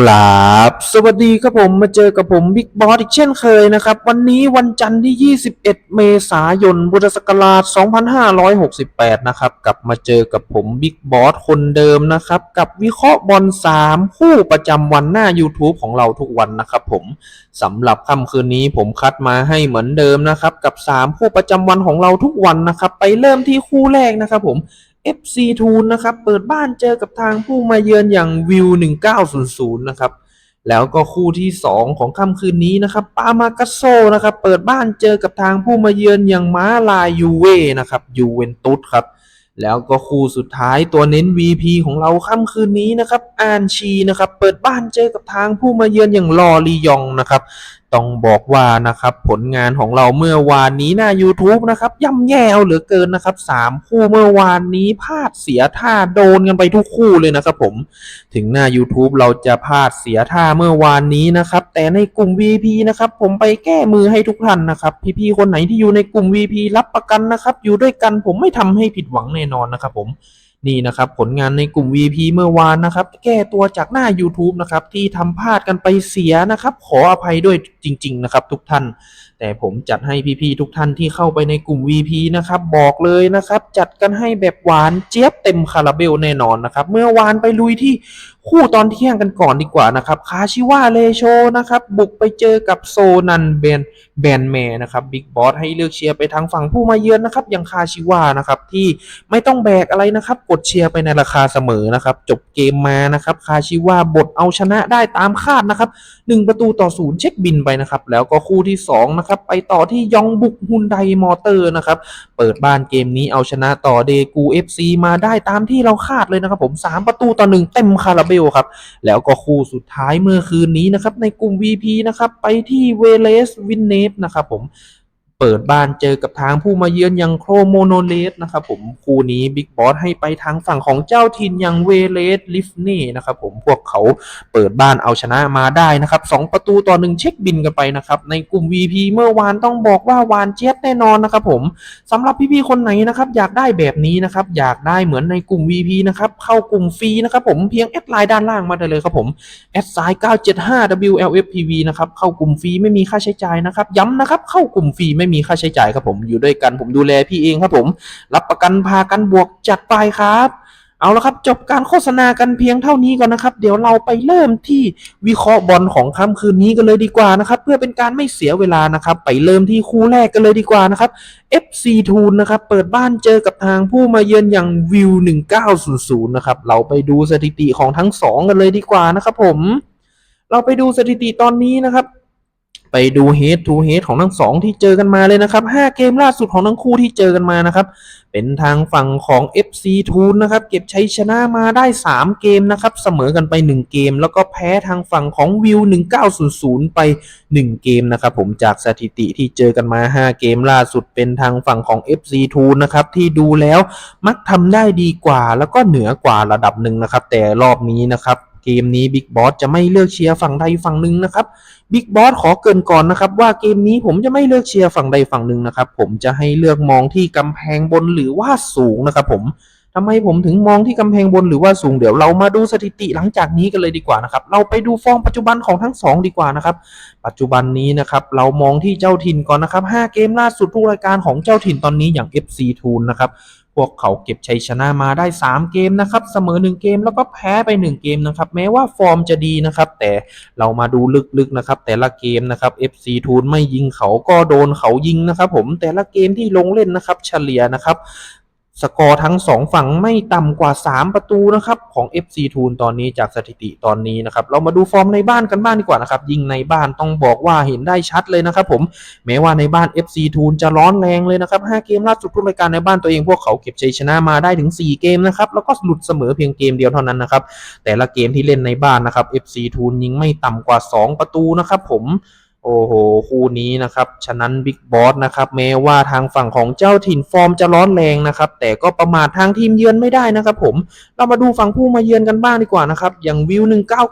กราบสวัสดีครับผมมาเจอกับผมบิ๊กบอสอีกเช่นเคยนะครับ วันนี้วันจันทร์ที่ 21 เมษายนพุทธศักราช 2568 นะครับกลับมาเจอกับผมบิ๊กบอสคนเดิมนะครับ กับวิเคราะห์บอล 3 คู่ประจำวันหน้า YouTube ของเราทุกวันนะครับผมสำหรับค่ำคืนนี้ผมคัดมาให้เหมือนเดิมนะครับ กับ 3 คู่ประจำวันของเราทุกวันนะครับ ไปเริ่มที่คู่แรกนะครับผม FC t o o l นะครับ เปิดบ้านเจอกับทางผู้มาเยือนอย่างวิว 1900 นะครับ แล้วก็คู่ที่ 2 ของค่ำคืนนี้นะครับ ปามากัสโซนะครับ เปิดบ้านเจอกับทางผู้มาเยือนอย่างม้าลายยูเว่นะครับยูเวนตุสครับ แล้วก็คู่สุดท้ายตัวเน้น VP ของเราค่ำคืนนี้นะครับอานชีนะครับ เปิดบ้านเจอกับทางผู้มาเยือนอย่างลอรียองนะครับ ต้องบอกว่านะครับผลงานของเราเมื่อวานนี้หน้า YouTube นะครับย่ำแย่เอาเหลือเกินนะครับสามคู่เมื่อวานนี้พลาดเสียท่าโดนกันไปทุกคู่เลยนะครับผมถึงหน้า YouTube เราจะพลาดเสียท่าเมื่อวานนี้นะครับแต่ในกลุ่ม VP นะครับผมไปแก้มือให้ทุกท่านนะครับพี่ๆคนไหนที่อยู่ในกลุ่ม VP รับประกันนะครับอยู่ด้วยกันผมไม่ทำให้ผิดหวังแน่นอนนะครับผมนี่นะครับผลงานในกลุ่ม VP เมื่อวานนะครับ แก้ตัวจากหน้า YouTube นะครับที่ทำพลาดกันไปเสียนะครับ ขออภัยด้วย จริง ๆ นะครับ ทุกท่าน แต่ผมจัดให้พี่ๆทุกท่านที่เข้าไปในกลุ่ม VP นะครับ บอกเลยนะครับ จัดกันให้แบบหวานเจี๊ยบเต็มคาราเบลแน่นอนนะครับ เมื่อวานไปลุยที่คู่ตอนเที่ยงกันก่อนดีกว่านะครับ คาชิวาเลโชนะครับ บุกไปเจอกับโซนันเบนแบนแมนะครับบิ๊กบอสให้เลือกเชียร์ไปทางฝั่งผู้มาเยือนนะครับอย่างคาชิวานะครับที่ไม่ต้องแบกอะไรนะครับ กดเชียร์ไปในราคาเสมอนะครับ จบเกมมานะครับ คาชิวาบทเอาชนะได้ตามคาดนะครับ1ประตูต่อศูนย์เช็คบินไปนะครับ แล้วก็คู่ที่2นะครับไปต่อที่ยองบุกฮุนไดมอเตอร์นะครับ เปิดบ้านเกมนี้เอาชนะต่อเดกูเอฟซีมาได้ตามที่เราคาดเลยนะครับ ผม 3 ประตูต่อ1เต็มคาราเบลครับ แล้วก็คู่สุดท้ายเมื่อคืนนี้นะครับ ในกลุ่ม VP นะครับ ไปที่เวเลสวินเนฟนะครับผม เปิดบ้านเจอกับทางผู้มาเยือนอย่างโครโมโนเลสนะครับผมคู่นี้บิ๊กบอสให้ไปทางฝั่งของเจ้าถิ่นอย่างเวเลสลิฟเน่นะครับผมพวกเขาเปิดบ้านเอาชนะมาได้นะครับ2ประตูต่อหนึ่งเช็คบินกันไปนะครับในกลุ่ม VP เมื่อวานต้องบอกว่าวานเจี๊ยบแน่นอนนะครับผมสำหรับพี่ๆคนไหนนะครับอยากได้แบบนี้นะครับอยากได้เหมือนในกลุ่ม VP นะครับเข้ากลุ่มฟรีนะครับผมเพียงแอดไลน์ด้านล่างมาได้เลยครับผมแอดไซน์975 WLFPV นะครับเข้ากลุ่มฟรีไม่มีค่าใช้จ่ายนะครับย้ำนะครับเข้ากลุ่มฟรีไม่มีมีค่าใช้จ่ายครับผมอยู่ด้วยกันผมดูแลพี่เองครับผม รับประกันพากันบวกจัดไปครับเอาละครับ จบการโฆษณากันเพียงเท่านี้ก่อนนะครับ เดี๋ยวเราไปเริ่มที่วิเคราะห์บอลของค่ำคืนนี้กันเลยดีกว่านะครับ เพื่อเป็นการไม่เสียเวลานะครับ ไปเริ่มที่คู่แรกกันเลยดีกว่านะครับ FC t o o l นะครับ เปิดบ้านเจอกับทางผู้มาเยือนอย่างวิว 1900 นะครับ เราไปดูสถิติของทั้งสองกันเลยดีกว่านะครับผม เราไปดูสถิติตอนนี้นะครับ ไปดู head to head ของทั้งสองที่เจอกันมาเลยนะครับ 5 เกมล่าสุดของทั้งคู่ที่เจอกันมานะครับ เป็นทางฝั่งของ FC t o o l นะครับ เก็บชัยชนะมาได้ 3 เกมนะครับ เสมอกันไป 1 เกม แล้วก็แพ้ทางฝั่งของวิว 1900 ไป 1 เกมนะครับผมจากสถิติที่เจอกันมา 5 เกมล่าสุดเป็นทางฝั่งของ FC t o o l นะครับที่ดูแล้วมักทำได้ดีกว่า แล้วก็เหนือกว่าระดับหนึ่งนะครับ แต่รอบนี้นะครับ เกมนี้บิ๊กบอสจะไม่เลือกเชียร์ฝั่งใดฝั่งหนึ่งนะครับบิ๊กบอสขอเกินก่อนนะครับว่าเกมนี้ผมจะไม่เลือกเชียร์ฝั่งใดฝั่งหนึ่งนะครับผมจะให้เลือกมองที่กำแพงบนหรือว่าสูงนะครับผมทำไมผมถึงมองที่กำแพงบนหรือว่าสูงเดี๋ยวเรามาดูสถิติหลังจากนี้กันเลยดีกว่านะครับเราไปดูฟอร์มปัจจุบันของทั้งสองดีกว่านะครับปัจจุบันนี้นะครับเรามองที่เจ้าถิ่นก่อนนะครับ5เกมล่าสุดทุกรายการของเจ้าถิ่นตอนนี้อย่าง FC t o o l นะครับ พวกเขาเก็บชัยชนะมาได้ 3 เกมนะครับเสมอ 1 เกมแล้วก็แพ้ไป 1 เกมนะครับแม้ว่าฟอร์มจะดีนะครับ แต่เรามาดูลึกๆนะครับแต่ละเกมนะครับ FC ทูนไม่ยิงเขาก็โดนเขายิงนะครับผมแต่ละเกมที่ลงเล่นนะครับเฉลี่ยนะครับ สกอร์ทั้ง 2 ฝั่งไม่ต่ำกว่า 3 ประตูนะครับของ FC t o o l ตอนนี้จากสถิติตอนนี้นะครับเรามาดูฟอร์มในบ้านกันบ้างดีกว่านะครับยิงในบ้านต้องบอกว่าเห็นได้ชัดเลยนะครับผมแม้ว่าในบ้าน FC t o o l จะร้อนแรงเลยนะครับ5เกมล่าสุดทุกรายการในบ้านตัวเองพวกเขาเก็บชัยชนะมาได้ถึง 4 เกมนะครับแล้วก็หลุดเสมอเพียงเกมเดียวเท่านั้นนะครับแต่ละเกมที่เล่นในบ้านนะครับ FC t o o l ยิงไม่ต่ำกว่า 2 ประตูนะครับผม โอ้โห คู่นี้นะครับ ฉะนั้นบิ๊กบอสนะครับแม้ว่าทางฝั่งของเจ้าถิ่นฟอร์มจะร้อนแรงนะครับ แต่ก็ประมาททางทีมเยือนไม่ได้นะครับผม เรามาดูฝั่งผู้มาเยือนกันบ้างดีกว่านะครับ อย่างวิว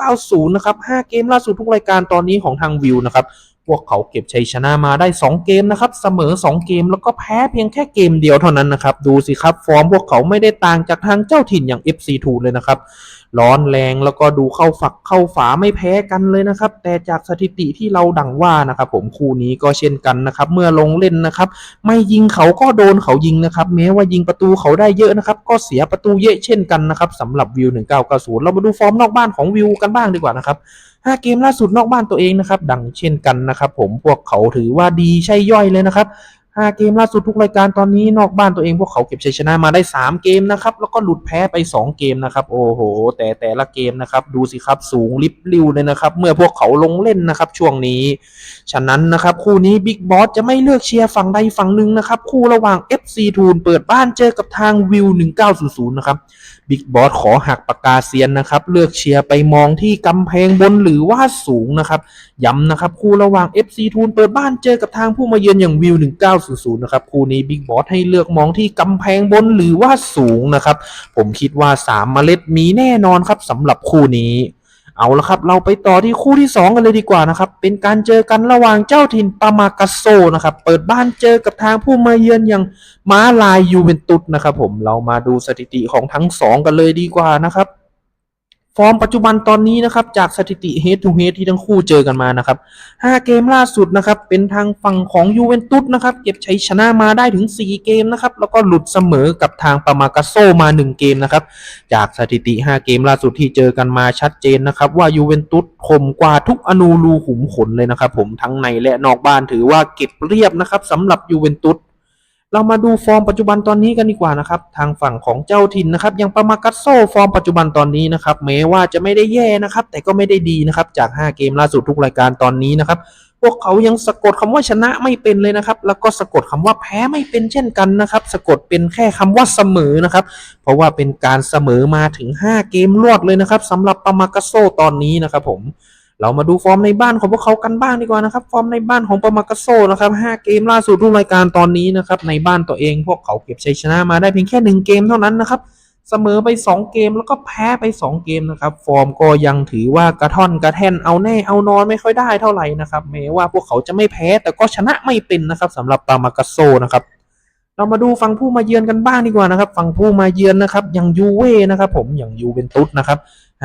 1990 นะครับ 5 เกมล่าสุดทุกรายการตอนนี้ของทางวิวนะครับ พวกเขาเก็บชัยชนะมาได้ 2 เกมนะครับ เสมอ 2 เกมแล้วก็แพ้เพียงแค่เกมเดียวเท่านั้นนะครับ ดูสิครับ ฟอร์มพวกเขาไม่ได้ต่างจากทางเจ้าถิ่นอย่าง FC2 เลยนะครับ ร้อนแรงแล้วก็ดูเข้าฝักเข้าฝาไม่แพ้กันเลยนะครับ แต่จากสถิติที่เราดังว่านะครับ ผมคู่นี้ก็เช่นกันนะครับ เมื่อลงเล่นนะครับ ไม่ยิงเขาก็โดนเขายิงนะครับ แม้ว่ายิงประตูเขาได้เยอะนะครับ ก็เสียประตูเยอะเช่นกันนะครับสำหรับวิว 1990 เรามาดูฟอร์มนอกบ้านของวิวกันบ้างดีกว่านะครับ5เกมล่าสุดนอกบ้านตัวเองนะครับ ดังเช่นกันนะครับ ผมพวกเขาถือว่าดีใช่ย่อยเลยนะครับ 5 เกมล่าสุดทุกรายการตอนนี้นอกบ้านตัวเองพวกเขาเก็บชัยชนะมาได้ 3 เกมนะครับ แล้วก็หลุดแพ้ไป 2 เกมนะครับ โอ้โห แต่แต่ละเกมนะครับ ดูสิครับสูงลิบลิวเลยนะครับ เมื่อพวกเขาลงเล่นนะครับ ช่วงนี้ ฉะนั้นนะครับคู่นี้บิ๊กบอสจะไม่เลือกเชียร์ฝั่งใดฝั่งหนึ่งนะครับ คู่ระหว่าง FC ทูนเปิดบ้านเจอกับทางวิว1900นะครับ บิ๊กบอสขอหักปากกาเซียนนะครับ เลือกเชียร์ไปมองที่กำแพงบนหรือว่าสูงนะครับ ย้ำนะครับ คู่ระหว่าง FC ทูนเปิดบ้านเจอกับทางผู้มาเยือนอย่างวิว 1900 นะครับ คู่นี้บิ๊กบอสให้เลือกมองที่กำแพงบนหรือว่าสูงนะครับ ผมคิดว่า 3 เมล็ดมีแน่นอนครับสำหรับคู่นี้ เอาละครับ เราไปต่อที่คู่ที่ 2 กันเลยดีกว่านะครับ เป็นการเจอกันระหว่างเจ้าถิ่นปามากาโซนะครับ เปิดบ้านเจอกับทางผู้มาเยือนอย่างม้าลายยูเวนตุสนะครับผม เรามาดูสถิติของทั้ง 2 กันเลยดีกว่านะครับ ฟอร์มปัจจุบันตอนนี้นะครับจากสถิติ head to head ที่ทั้งคู่เจอกันมานะครับ 5 เกมล่าสุดนะครับเป็นทางฝั่งของยูเวนตุสนะครับเก็บชัยชนะมาได้ถึง 4 เกมนะครับแล้วก็หลุดเสมอกับทางปามากาโซมา 1 เกมนะครับจากสถิติ 5 เกมล่าสุดที่เจอกันมาชัดเจนนะครับว่ายูเวนตุสคมกว่าทุกอนูรูขุมขนเลยนะครับผมทั้งในและนอกบ้านถือว่าเก็บเรียบนะครับสำหรับยูเวนตุส เรามาดูฟอร์มปัจจุบันตอนนี้กันดีกว่านะครับ ทางฝั่งของเจ้าถิ่นนะครับยังปามากัสโซฟอร์มปัจจุบันตอนนี้นะครับแม้ว่าจะไม่ได้แย่นะครับ แต่ก็ไม่ได้ดีนะครับ จาก 5 เกมล่าสุดทุกรายการตอนนี้นะครับ พวกเขายังสะกดคำว่าชนะไม่เป็นเลยนะครับ แล้วก็สะกดคำว่าแพ้ไม่เป็นเช่นกันนะครับ สะกดเป็นแค่คำว่าเสมอนะครับ เพราะว่าเป็นการเสมอมาถึง 5 เกมรวดเลยนะครับสำหรับปามากัสโซตอนนี้นะครับผม เรามาดูฟอร์มในบ้านของพวกเขากันบ้างดีกว่านะครับ ฟอร์มในบ้านของปามากาโซนะครับ5เกมล่าสุดทุกรายการตอนนี้นะครับ ในบ้านตัวเองพวกเขาเก็บชัยชนะมาได้เพียงแค่ 1 เกมเท่านั้นนะครับ เสมอไป 2 เกมแล้วก็แพ้ไป 2 เกมนะครับ ฟอร์มก็ยังถือว่ากระท่อนกระแท่นเอาแน่เอานอนไม่ค่อยได้เท่าไหร่นะครับแม้ว่าพวกเขาจะไม่แพ้แต่ก็ชนะไม่เป็นนะครับสำหรับปามากาโซนะครับเรามาดูฝั่งผู้มาเยือนกันบ้างดีกว่านะครับฝั่งผู้มาเยือนนะครับอย่างยูเว่นะครับผมอย่างยูเวนตุสนะครับ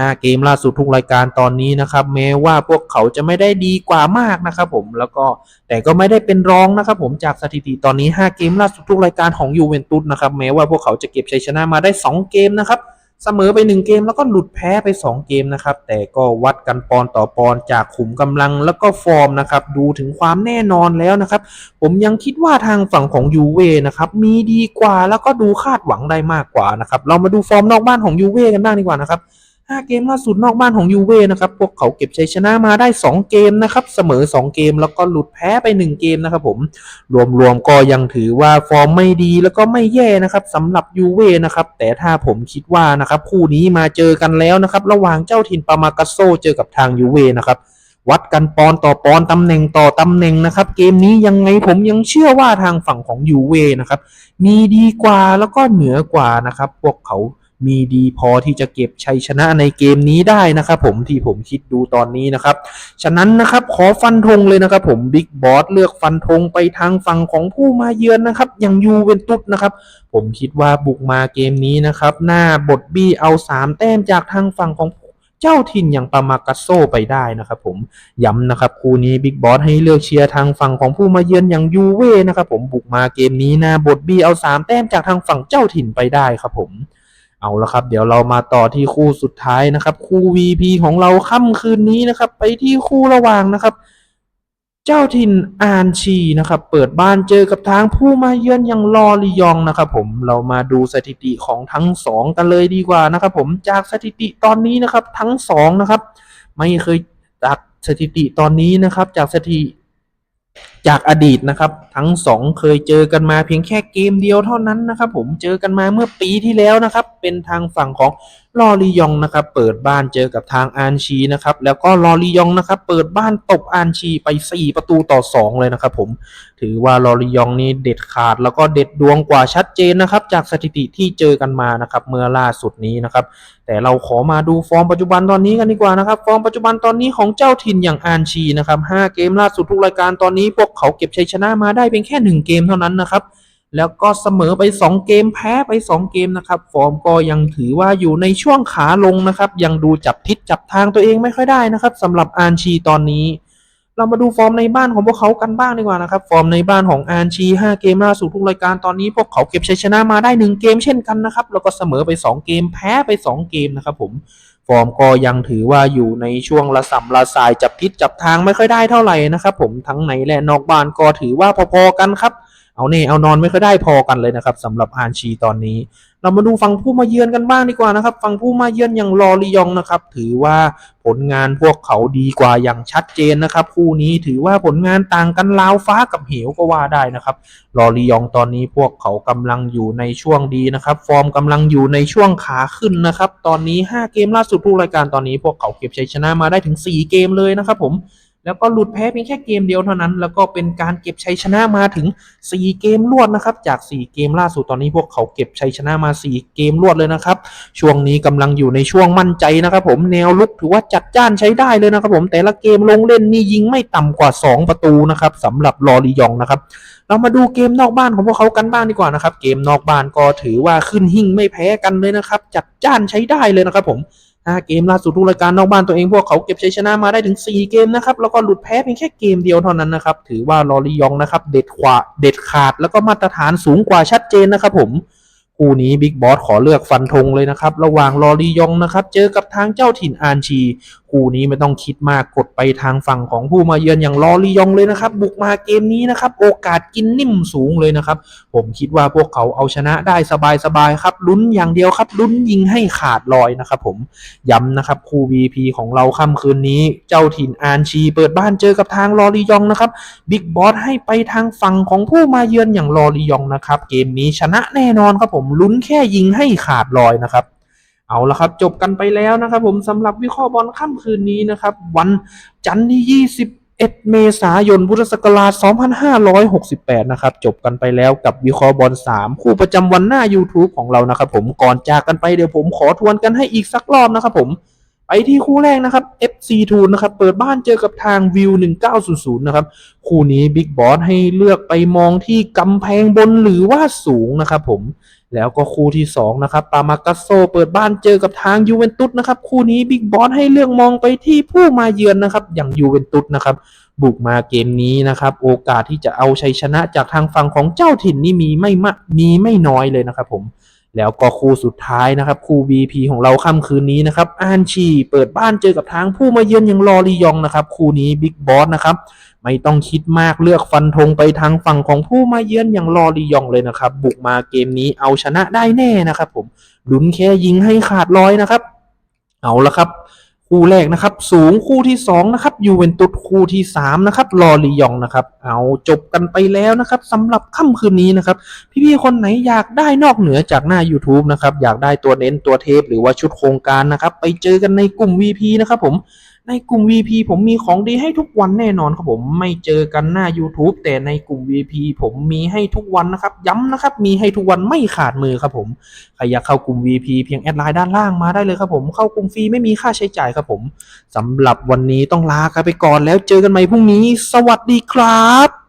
5 เกมล่าสุดทุกรายการตอนนี้นะครับ แม้ว่าพวกเขาจะไม่ได้ดีกว่ามากนะครับผมแล้วก็แต่ก็ไม่ได้เป็นรองนะครับผมจากสถิติตอนนี้ 5 เกมล่าสุดทุกรายการของยูเวนตุสนะครับแม้ว่าพวกเขาจะเก็บชัยชนะมาได้ 2 เกมนะครับเสมอไป 1 เกมแล้วก็หลุดแพ้ไป 2 เกมนะครับ แต่ก็วัดกันปอนต่อปอนจากขุมกำลังแล้วก็ฟอร์มนะครับ ดูถึงความแน่นอนแล้วนะครับ ผมยังคิดว่าทางฝั่งของยูเว่นะครับมีดีกว่าแล้วก็ดูคาดหวังได้มากกว่านะครับ เรามาดูฟอร์มนอกบ้านของยูเว่กันบ้างดีกว่านะครับ 5 เกมล่าสุดนอกบ้านของยูเว่นะครับพวกเขาเก็บชัยชนะมาได้ 2 เกมนะครับเสมอ 2 เกมแล้วก็หลุดแพ้ไป 1 เกมนะครับผมรวมๆก็ยังถือว่าฟอร์มไม่ดีแล้วก็ไม่แย่นะครับสำหรับยูเว่นะครับแต่ถ้าผมคิดว่านะครับคู่นี้มาเจอกันแล้วนะครับระหว่างเจ้าถิ่นปามากาโซเจอกับทางยูเว่นะครับวัดกันปอนต่อปอนตำแหน่งต่อตำแหน่งนะครับ เกมนี้ยังไงผมยังเชื่อว่าทางฝั่งของยูเว่นะครับมีดีกว่าแล้วก็เหนือกว่านะครับพวกเขา มีดีพอที่จะเก็บชัยชนะในเกมนี้ได้นะครับผมที่ผมคิดดูตอนนี้นะครับ ฉะนั้นนะครับขอฟันธงเลยนะครับผมบิ๊กบอสเลือกฟันธงไปทางฝั่งของผู้มาเยือนนะครับ อย่างยูเวนตุสนะครับ ผมคิดว่าบุกมาเกมนี้นะครับ หน้าบทบี้เอา 3 แต้มจากทางฝั่งของเจ้าถิ่นอย่างปามากาโซไปได้นะครับผมย้ำนะครับคู่นี้บิ๊กบอสให้เลือกเชียร์ทางฝั่งของผู้มาเยือนอย่างยูเว่นะครับผมบุกมาเกมนี้หน้าบทบีเอา 3 แต้มจากทางฝั่งเจ้าถิ่นไปได้ครับผม เอาละครับ เดี๋ยวเรามาต่อที่คู่สุดท้ายนะครับ คู่ VP ของเราค่ำคืนนี้นะครับ ไปที่คู่ระหว่างนะครับ เจ้าถิ่นอานชีนะครับ เปิดบ้านเจอกับทางผู้มาเยือนอย่างลอริยองนะครับ ผมเรามาดูสถิติของทั้งสองกันเลยดีกว่านะครับ ผมจากสถิติตอนนี้นะครับ ทั้งสองนะครับ ไม่เคยจากสถิติตอนนี้นะครับ จากสถิติ จากอดีตนะครับ ทั้งสองเคยเจอกันมาเพียงแค่เกมเดียวเท่านั้นนะครับ ผมเจอกันมาเมื่อปีที่แล้วนะครับ เป็นทางฝั่งของ ลอริยองนะครับเปิดบ้านเจอกับทางอานชีนะครับแล้วก็ลอริยองนะครับเปิดบ้านตบอานชีไป 4 ประตูต่อ 2 เลยนะครับผมถือว่าลอริยองนี่เด็ดขาดแล้วก็เด็ดดวงกว่าชัดเจนนะครับจากสถิติที่เจอกันมานะครับเมื่อล่าสุดนี้นะครับแต่เราขอมาดูฟอร์มปัจจุบันตอนนี้กันดีกว่านะครับฟอร์มปัจจุบันตอนนี้ของเจ้าถิ่นอย่างอานชีนะครับ5เกมล่าสุดทุกรายการตอนนี้พวกเขาเก็บชัยชนะมาได้เพียงแค่ 1 เกมเท่านั้นนะครับ แล้วก็เสมอไป 2 เกมแพ้ไป 2 เกมนะครับ ฟอร์มก็ยังถือว่าอยู่ในช่วงขาลงนะครับ ยังดูจับทิศจับทางตัวเองไม่ค่อยได้นะครับสำหรับอานชีตอนนี้ เรามาดูฟอร์มในบ้านของพวกเขากันบ้างดีกว่านะครับ ฟอร์มในบ้านของอานชี 5 เกมล่าสุดทุกรายการตอนนี้พวกเขาเก็บชัยชนะมาได้ 1 เกมเช่นกันนะครับ แล้วก็เสมอไป 2 เกมแพ้ไป 2 เกมนะครับผมฟอร์มก็ยังถือว่าอยู่ในช่วงระส่ำระสายจับทิศจับทางไม่ค่อยได้เท่าไหร่นะครับผมทั้งในและนอกบ้านก็ถือว่าพอๆกันครับ เอาเน่เอานอนไม่ค่อยได้พอกันเลยนะครับสำหรับอานชีตอนนี้ เรามาดูฝั่งผู้มาเยือนกันบ้างดีกว่านะครับฝั่งผู้มาเยือนอย่างลอริยองนะครับถือว่าผลงานพวกเขาดีกว่าอย่างชัดเจนนะครับ คู่นี้ถือว่าผลงานต่างกันลาวฟ้ากับเหวก็ว่าได้นะครับลอริยองตอนนี้พวกเขากำลังอยู่ในช่วงดีนะครับ ฟอร์มกำลังอยู่ในช่วงขาขึ้นนะครับ ตอนนี้ 5 เกมล่าสุดทุกรายการตอนนี้ พวกเขาเก็บชัยชนะมาได้ถึง 4 เกมเลยนะครับผม แล้วก็หลุดแพ้เพียงแค่เกมเดียวเท่านั้น แล้วก็เป็นการเก็บชัยชนะมาถึง 4 เกมรวดนะครับ จาก 4 เกมล่าสุดตอนนี้พวกเขาเก็บชัยชนะมา 4 เกมรวดเลยนะครับ ช่วงนี้กำลังอยู่ในช่วงมั่นใจนะครับ ผมแนวลุกถือว่าจัดจ้านใช้ได้เลยนะครับ ผมแต่ละเกมลงเล่นนี่ยิงไม่ต่ำกว่า 2 ประตูนะครับสำหรับลอริยองนะครับเรามาดูเกมนอกบ้านของพวกเขากันบ้างดีกว่านะครับ เกมนอกบ้านก็ถือว่าขึ้นหิ่งไม่แพ้กันเลยนะครับ จัดจ้านใช้ได้เลยนะครับผม 5 เกมล่าสุดทุกรายการนอกบ้านตัวเองพวกเขาเก็บชัยชนะมาได้ถึง 4 เกมนะครับแล้วก็หลุดแพ้เพียงแค่เกมเดียวเท่านั้นนะครับถือว่าลอริยองนะครับเด็ดขวาเด็ดขาดแล้วก็มาตรฐานสูงกว่าชัดเจนนะครับผมคู่นี้บิ๊กบอสขอเลือกฟันธงเลยนะครับ ระหว่างลอรียองนะครับ เจอกับทางเจ้าถิ่นอานชี คู่นี้ไม่ต้องคิดมากกดไปทางฝั่งของผู้มาเยือนอย่างลอรียองเลยนะครับ บุกมาเกมนี้นะครับ โอกาสกินนิ่มสูงเลยนะครับ ผมคิดว่าพวกเขาเอาชนะได้สบายๆครับลุ้นอย่างเดียวครับลุ้นยิงให้ขาดลอยนะครับผมย้ำนะครับคู่ VP ของเราค่ำคืนนี้เจ้าถิ่นอานชี เปิดบ้านเจอกับทางลอรียองนะครับบิ๊กบอสให้ไปทางฝั่งของผู้มาเยือนอย่างลอริยองนะครับเกมนี้ชนะแน่นอนครับผมลุ้นแค่ยิงให้ขาดลอยนะครับ เอาละครับจบกันไปแล้วนะครับผมสำหรับวิเคราะห์บอลค่ำคืนนี้นะครับ วันจันทร์ที่ 21 เมษายนพุทธศักราช 2568 นะครับ จบกันไปแล้วกับวิเคราะห์บอล 3 คู่ประจำวันหน้า YouTube ของเรานะครับผมก่อนจากกันไปเดี๋ยวผมขอทวนกันให้อีกสักรอบนะครับผมไปที่คู่แรกนะครับ FC2 นนะครับ เปิดบ้านเจอกับทาง View 1900 นะครับ คู่นี้บิ๊กบอสให้เลือกไปมองที่กำแพงบนหรือว่าสูงนะครับผม แล้วก็คู่ที่2นะครับปามากัสโซเปิดบ้านเจอกับทางยูเวนตุสนะครับคู่นี้บิ๊กบอสให้เลืองมองไปที่ผู้มาเยือนนะครับอย่างยูเวนตุสนะครับบุกมาเกมนี้นะครับโอกาสที่จะเอาชัยชนะจากทางฝั่งของเจ้าถิ่นนี่มีไม่มากมีไม่น้อยเลยนะครับผม แล้วก็คู่สุดท้ายนะครับ คู่ VP ของเราค่ำคืนนี้นะครับอานชีเปิดบ้านเจอกับทางผู้มาเยือนอย่างลอรียองนะครับ คู่นี้บิ๊กบอสนะครับ ไม่ต้องคิดมากเลือกฟันธงไปทางฝั่งของผู้มาเยือนอย่างลอรียองเลยนะครับ บุกมาเกมนี้เอาชนะได้แน่นะครับ ผมลุ้นแค่ยิงให้ขาดร้อยนะครับ เอาละครับ คู่แรกนะครับ สูงคู่ที่สองนะครับยูเวนตุสคู่ที่สามนะครับลอรียองนะครับ เอาจบกันไปแล้วนะครับสำหรับค่ำคืนนี้นะครับ พี่ๆคนไหนอยากได้นอกเหนือจากหน้า YouTube นะครับ อยากได้ตัวเน้นตัวเทปหรือว่าชุดโครงการนะครับ ไปเจอกันในกลุ่ม VP นะครับผม ในกลุ่ม VP ผมมีของดีให้ทุกวันแน่นอนครับผมไม่เจอกันหน้า YouTube แต่ในกลุ่ม VP ผมมีให้ทุกวันนะครับ ย้ำนะครับ มีให้ทุกวันไม่ขาดมือครับผมใครอยากเข้ากลุ่ม VP เพียงแอดไลน์ด้านล่างมาได้เลยครับผมเข้ากลุ่มฟรีไม่มีค่าใช้จ่ายครับผมสำหรับวันนี้ต้องลากันไปก่อนแล้วเจอกันใหม่พรุ่งนี้ สวัสดีครับ